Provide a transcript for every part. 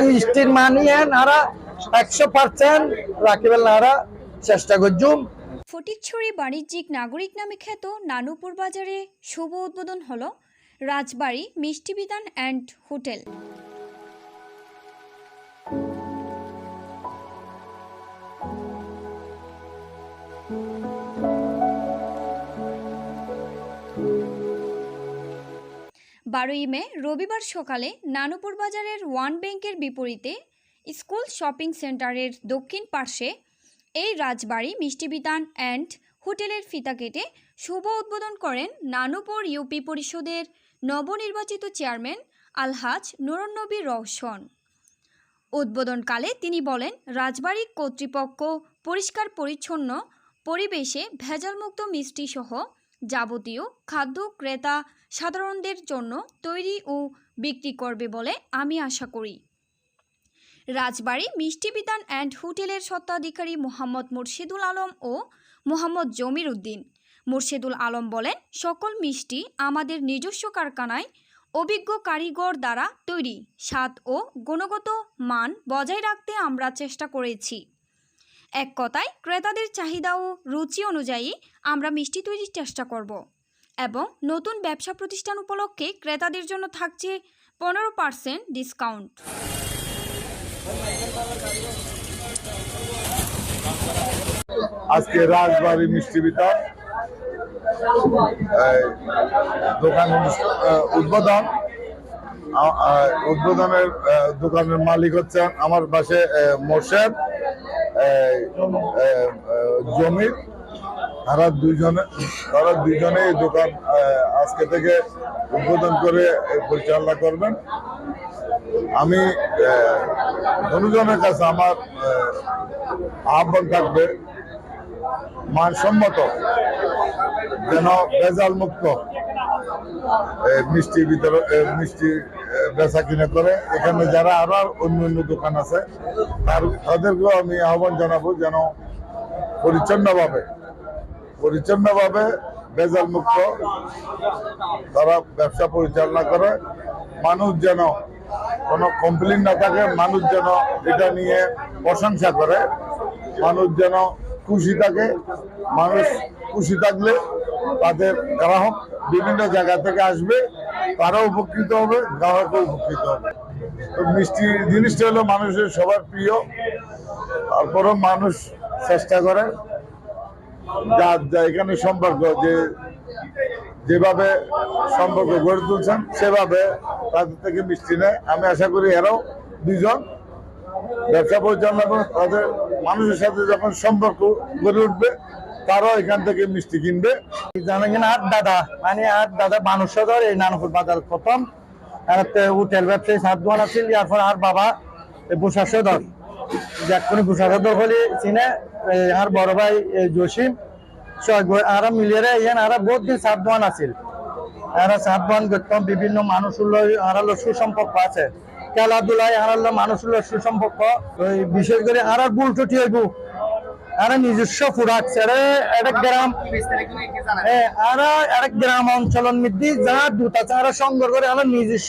মিষ্টির মানিয়ে নারা একশো পার্সেন্ট রাখিবেন নারা চেষ্টা করছুম ফটিকছড়ি বাণিজ্যিক নাগরিক নামে খ্যাত নানুপুর বাজারে শুভ উদ্বোধন হলো রাজবাড়ি মিষ্টি বিতান অ্যান্ড হোটেল। বারোই মে, রবিবার সকালে নানুপুর বাজারের ওয়ান ব্যাংকের বিপরীতে স্কুল শপিং সেন্টারের দক্ষিণ পার্শ্বে এই রাজবাড়ি মিষ্টিবিতান অ্যান্ড হোটেলের ফিতা কেটে শুভ উদ্বোধন করেন নানুপুর ইউপি পরিষদের নবনির্বাচিত চেয়ারম্যান আলহাজ নুরুন্নবী রওশন। উদ্বোধনকালে তিনি বলেন, রাজবাড়ি কর্তৃপক্ষ পরিষ্কার পরিচ্ছন্ন পরিবেশে ভেজালমুক্ত মিষ্টি সহ যাবতীয় খাদ্য ক্রেতা সাধারণদের জন্য তৈরি ও বিক্রি করবে বলে আমি আশা করি। রাজবাড়ি মিষ্টি বিতান অ্যান্ড হোটেলের স্বত্বাধিকারী মোহাম্মদ মুর্শিদুল আলম ও মোহাম্মদ জমির উদ্দিন। মুর্শিদুল আলম বলেন, সকল মিষ্টি আমাদের নিজস্ব কারখানায় অভিজ্ঞ কারিগর দ্বারা তৈরি। স্বাদ ও গুণগত মান বজায় রাখতে আমরা চেষ্টা করেছি। এক কথায়, ক্রেতাদের চাহিদা ও রুচি অনুযায়ী আমরা মিষ্টি তৈরির চেষ্টা করব এবং নতুন ব্যবসা প্রতিষ্ঠান উপলক্ষে ক্রেতাদের জন্য থাকছে পনেরো পার্সেন্ট ডিসকাউন্ট। আজকে রাজবাড়ি মিষ্টি বিতান দোকান উদ্বোধন। উদ্বোধনের দোকানের মালিক হচ্ছেন আমার পাশে মোর্শেদ। জমির তারা দুজনে তারা দুইজনে এই দোকান আজকে থেকে উদ্বোধন করে পরিচালনা করবেন। আমি অনুজনের কাছে আমার আহ্বান থাকবে মানসম্মত যেন ভেজাল মুক্ত মিষ্টি ভিতরে এ, মিষ্টি বেচা কিনা করে। এখানে যারা আরও অন্য অন্য দোকান আছে, তার তাদেরকেও আমি আহ্বান জানাব যেন পরিচ্ছন্নভাবে পরিচ্ছন্নভাবে ভেজাল মুক্ত তারা ব্যবসা পরিচালনা করে। মানুষ যেন কোনো কমপ্লেন না থাকে, মানুষ যেন এটা নিয়ে প্রশংসা করে। মানুষ যেন খুশি থাকে, মানুষ খুশি থাকলে তাদের গ্রাহক বিভিন্ন জায়গা থেকে আসবে। তারাও উপকৃত হবে গ্রাহকও উপকৃত হবে। মিষ্টি জিনিসটা হলো মানুষের সবার প্রিয়। তারপরেও মানুষ চেষ্টা করে যা যা এখানে সম্পর্ক, যে যেভাবে সম্পর্ক গড়ে তুলছেন, সেভাবে তাদের থেকে মিষ্টি নেয়। আমি আশা করি এরাও দুজন ব্যবসা পরিচালনা করে তাদের মানুষের সাথে যখন সম্পর্ক গড়ে উঠবে তারাও এখান থেকে মিষ্টি কিনবে। জানেন আর দাদা মানে আর দাদা মানুষ ধর এই নানপুর বাজার প্রথম। হোটেল ব্যবসায়ী সাত দোকান আছিল এরপর আর বাবা বুসা সদর। যাক্ষণি বুসা সদর হলে চিনে আর বড় ভাই জসিম। আর মিলিয়ে ইয়ান, আর বহুত দিন সাত দোকান আছিল। আর সাত দোকান করতাম বিভিন্ন মানুষ আর হলো সুসম্পর্ক আছে। খেলাধুলায় আর হলো মানুষ হলো সুসম্পর্ক বিশেষ করে আর বুল টুটি হইব। আর নিজস্ব গ্রাম আর গ্রাম অঞ্চলের মধ্যে যা দুটা চারা নিজস্ব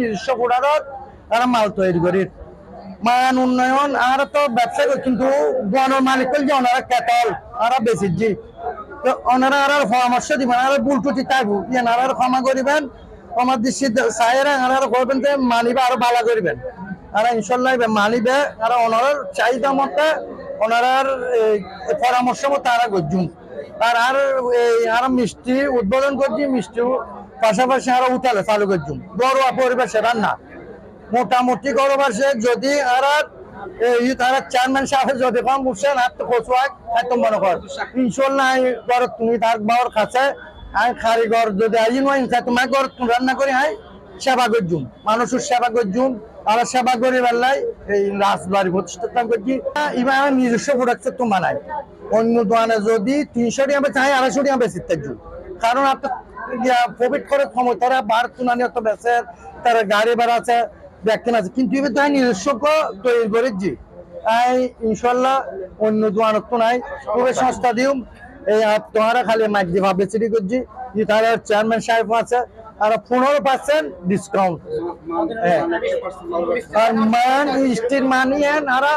নিজস্ব মাল তৈরি করি। মান উন্নয়ন, আর তো ব্যবসা কিন্তু দোয়ানোর মালিক যে ওনারা কেতল আর বেশি জি তো ওনারা আর পরামর্শ দিবেন, আর ভুল টুটি আর ক্ষমা করিবেন। আমার করবেন যে মানিবে, আরও ভালো করিবেন। আর ইনশাল্লাহ, মানিবে, আর ওনার চাহিদা মতে ওনার এই পরামর্শ আর গজুম আর আর আর মিষ্টি উদ্বোধন করছি, মিষ্টি পাশাপাশি আরও উঠালে চালু করছুম বড় পরিবেশে রান্না মোটামুটি গরবাসে যদি আর এই তারা চেয়ারম্যান সাহেব যদি কম উঠছেন আর তো খোঁচুয়াক একদম মনে কর ইনশাল্লাহ ঘর তুমি তার বাবার কাছে আমি কারিগর যদি আই নয় তোমার ঘর রান্না করে আই সেবা করছুম মানুষের সেবা করছুম আর সেবা করি বেলায় এই রাজবাড়ি প্রতিষ্ঠা করছি। এবার আমার নিজস্ব প্রোডাক্ট তো বানাই অন্য দোকানে যদি তিনশো টাকা চাই আড়াইশো টাকা বেশি থাকবে কারণ আপনার প্রফিট করে সময় তারা বার তুনানি তো বেছে তার গাড়ি ভাড়া আছে ব্যাখ্যান আছে। কিন্তু এবার তাই নিজস্ব তৈরি করেছি। তাই ইনশাল্লাহ অন্য দোকান তো নাই। খুবই সস্তা দিও, এই তোমারা খালি মাইক দিয়ে ভাবে চিঠি করছি তারা চেয়ারম্যান সাহেব আছে আর পনেরো পার্সেন্ট ডিসকাউন্ট আর মান স্টিল মানিয়ে নারা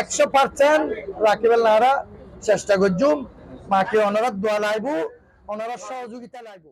একশো পার্সেন্ট রাখিবেন নারা চেষ্টা করছুম মাকে ওনারা দোয়া লাগবো ওনারা সহযোগিতা লাইব।